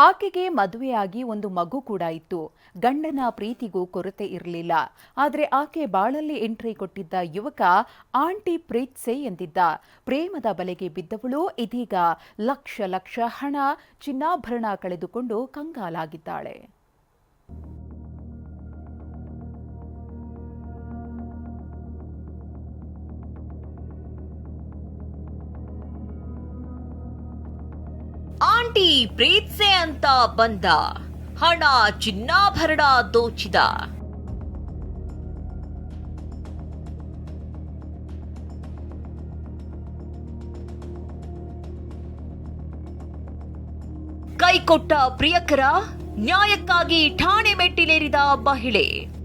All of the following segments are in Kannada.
ಆಕೆಗೆ ಮದುವೆಯಾಗಿ ಒಂದು ಮಗು ಕೂಡ ಇತ್ತು. ಗಂಡನ ಪ್ರೀತಿಗೂ ಕೊರತೆ ಇರಲಿಲ್ಲ. ಆದರೆ ಆಕೆ ಬಾಳಲ್ಲಿ ಎಂಟ್ರಿ ಕೊಟ್ಟಿದ್ದ ಯುವಕ ಆಂಟಿ ಪ್ರೀತ್ಸೆ ಎಂದಿದ್ದ. ಪ್ರೇಮದ ಬಲೆಗೆ ಬಿದ್ದವಳು. ಇದೀಗ ಲಕ್ಷ ಲಕ್ಷ ಹಣ, ಚಿನ್ನಾಭರಣ ಕಳೆದುಕೊಂಡು ಕಂಗಾಲಾಗಿದ್ದಾಳೆ. ಆಂಟಿ ಪ್ರೀತ್ಸೆ ಅಂತ ಬಂದ. ಹಣ ಚಿನ್ನಾಭರಣ ದೋಚಿದ. ಕೈಕೊಟ್ಟ ಪ್ರಿಯಕರ ನ್ಯಾಯಕ್ಕಾಗಿ ಠಾಣೆ ಮೆಟ್ಟಿಲೇರಿದ ಮಹಿಳೆ.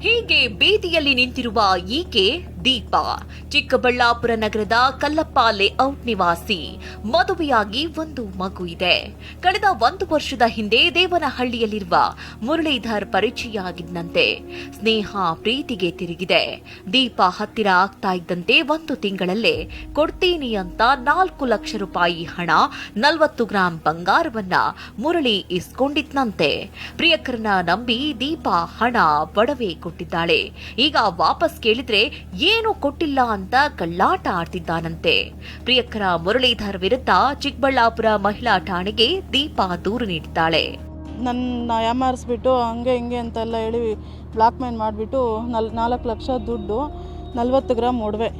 ಹೀಗೆ ಬೀದಿಯಲ್ಲಿ ನಿಂತಿರುವ ಈಕೆ ದೀಪ. ಚಿಕ್ಕಬಳ್ಳಾಪುರ ನಗರದ ಕಲ್ಲಪ್ಪ ಲೇಔಟ್ ನಿವಾಸಿ. ಮದುವೆಯಾಗಿ ಒಂದು ಮಗು ಇದೆ. ಕಳೆದ ಒಂದು ವರ್ಷದ ಹಿಂದೆ ದೇವನಹಳ್ಳಿಯಲ್ಲಿರುವ ಮುರಳೀಧರ್ ಪರಿಚಯ ಆಗಿದ್ದಂತೆ ಸ್ನೇಹ, ಪ್ರೀತಿಗೆ ತಿರುಗಿದೆ. ದೀಪ ಹತ್ತಿರ ಆಗ್ತಾ ಇದ್ದಂತೆ ಒಂದು ತಿಂಗಳಲ್ಲೇ ಕೊಡ್ತೀನಿ ಅಂತ ನಾಲ್ಕು ಲಕ್ಷ ರೂಪಾಯಿ ಹಣ, ನಲವತ್ತು ಗ್ರಾಂ ಬಂಗಾರವನ್ನ ಮುರಳಿ ಇಸ್ಕೊಂಡಿದ್ನಂತೆ. ಪ್ರಿಯಕರನ ನಂಬಿ ದೀಪಾ ಹಣ ಒಡವೆ ಕೊಟ್ಟಿದ್ದಾಳೆ. ಈಗ ವಾಪಸ್ ಕೇಳಿದ್ರೆ ಏನು ಕೊಟ್ಟಿಲ್ಲ ಅಂತ ಕಳ್ಳಾಟ ಆಡ್ತಿದ್ದಾನಂತೆ. ಪ್ರಿಯಕರ ಮುರಳೀಧರ್ ವಿರುದ್ಧ ಚಿಕ್ಕಬಳ್ಳಾಪುರ ಮಹಿಳಾ ಠಾಣೆಗೆ ದೀಪ ದೂರು ನೀಡಿದ್ದಾಳೆ. ನನ್ನ ಯಾಮಾರಿಸ್ಬಿಟ್ಟು ಹಂಗೆ ಹಿಂಗೆ ಅಂತೆಲ್ಲ ಹೇಳಿ ಬ್ಲಾಕ್ ಮೇಲ್ ಮಾಡಿಬಿಟ್ಟು ನಲ್ ನಾಲ್ಕು ಲಕ್ಷ ದುಡ್ಡು, ನಲ್ವತ್ತು ಗ್ರಾಮ್ ಒಡವೆ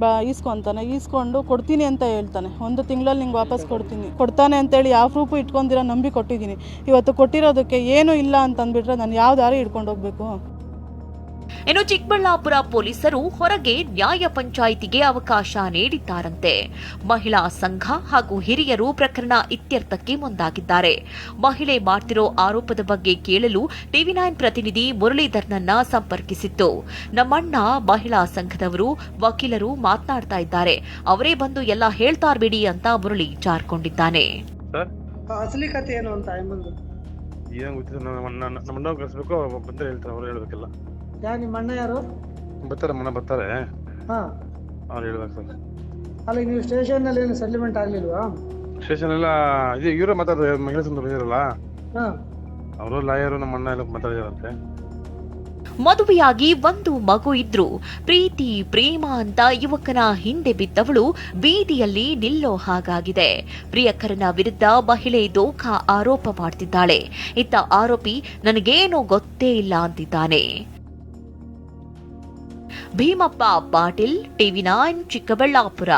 ಬ ಈಸ್ಕೊತಾನೆ. ಈಸ್ಕೊಂಡು ಕೊಡ್ತೀನಿ ಅಂತ ಹೇಳ್ತಾನೆ. ಒಂದು ತಿಂಗಳಲ್ಲಿ ನಿಂಗೆ ವಾಪಸ್ ಕೊಡ್ತೀನಿ. ಕೊಡ್ತಾನೆ ಅಂತೇಳಿ ಯಾವ ಪ್ರೂಫು ಇಟ್ಕೊಂಡಿರೋ ನಂಬಿ ಕೊಟ್ಟಿದ್ದೀನಿ. ಇವತ್ತು ಕೊಟ್ಟಿರೋದಕ್ಕೆ ಏನೂ ಇಲ್ಲ ಅಂತಂದ್ಬಿಟ್ರೆ ನಾನು ಯಾವ ದಾರಿ ಹಿಡ್ಕೊಂಡು ಹೋಗ್ಬೇಕು? ಇನ್ನು ಚಿಕ್ಕಬಳ್ಳಾಪುರ ಪೊಲೀಸರು ಹೊರಗೆ ನ್ಯಾಯ ಪಂಚಾಯಿತಿಗೆ ಅವಕಾಶ ನೀಡಿದ್ದಾರಂತೆ. ಮಹಿಳಾ ಸಂಘ ಹಾಗೂ ಹಿರಿಯರು ಪ್ರಕರಣ ಇತ್ಯರ್ಥಕ್ಕೆ ಮುಂದಾಗಿದ್ದಾರೆ. ಮಹಿಳೆ ಮಾಡ್ತಿರೋ ಆರೋಪದ ಬಗ್ಗೆ ಕೇಳಲು ಟಿವಿ ನೈನ್ ಪ್ರತಿನಿಧಿ ಮುರಳೀಧರ್ನನ್ನ ಸಂಪರ್ಕಿಸಿತ್ತು. ನಮ್ಮಣ್ಣ ಮಹಿಳಾ ಸಂಘದವರು ವಕೀಲರು ಮಾತನಾಡ್ತಾ ಇದ್ದಾರೆ. ಅವರೇ ಬಂದು ಎಲ್ಲ ಹೇಳ್ತಾ ಬಿಡಿ ಅಂತ ಮುರಳಿ ಜಾರ್ಕೊಂಡಿದ್ದಾನೆ. ಸರ್? ಅಸಲಿ ಕತೆ ಏನು ಅಂತ ಗೊತ್ತಿಲ್ಲ ನಮ್ಮ ಅಣ್ಣ ನಮ್ಮ ಅಣ್ಣ ಕಳಿಸ್ಬೇಕು ಬಂದ್ರೆ ಹೇಳ್ತಾರೆ ಅವ್ರು ಹೇಳ್ಬೇಕಿಲ್ಲ. ಯಾರು ನಿಮ್ಮ ಅಣ್ಣ ಯಾರು? ಬರ್ತಾರೆ ಮನೆ ಬರ್ತಾರೆ. ಹಾ. ಅವ್ರು ಹೇಳ್ಬೇಕು ಸರ್. ಅಲ್ಲ ನೀವು ಸ್ಟೇಷನ್ನಲ್ಲಿ ಏನು ಸೆಟ್ಲ್ಮೆಂಟ್ ಆಗಲಿಲ್ವಾ? ಸ್ಟೇಷನ್ ಎಲ್ಲ ಇದು ಇವರೇ ಮಾತಾಡೋದು ಮಹಿಳಾ ಸಂಘ ಬಂದಿರಲ್ಲ? ಹಾ. ಅವರು ಲಾಯರು ನಮ್ಮ ಅಣ್ಣ ಎಲ್ಲ ಮಾತಾಡಿದಾರಂತೆ. ಮದುವೆಯಾಗಿ ಒಂದು ಮಗು ಇದ್ರು. ಪ್ರೀತಿ ಪ್ರೇಮ ಅಂತ ಯುವಕನ ಹಿಂದೆ ಬಿದ್ದವಳು ಬೀದಿಯಲ್ಲಿ ನಿಲ್ಲೋ ಹಾಗಾಗಿದೆ. ಪ್ರಿಯಕರನ ವಿರುದ್ಧ ಮಹಿಳೆ ದೋಖಾ ಆರೋಪ ಮಾಡ್ತಿದ್ದಾಳೆ. ಇತ್ತ ಆರೋಪಿ ನನಗೇನು ಗೊತ್ತೇ ಇಲ್ಲ ಅಂತಿದ್ದಾನೆ. Bheemappa Patil TV nine Chikkaballapur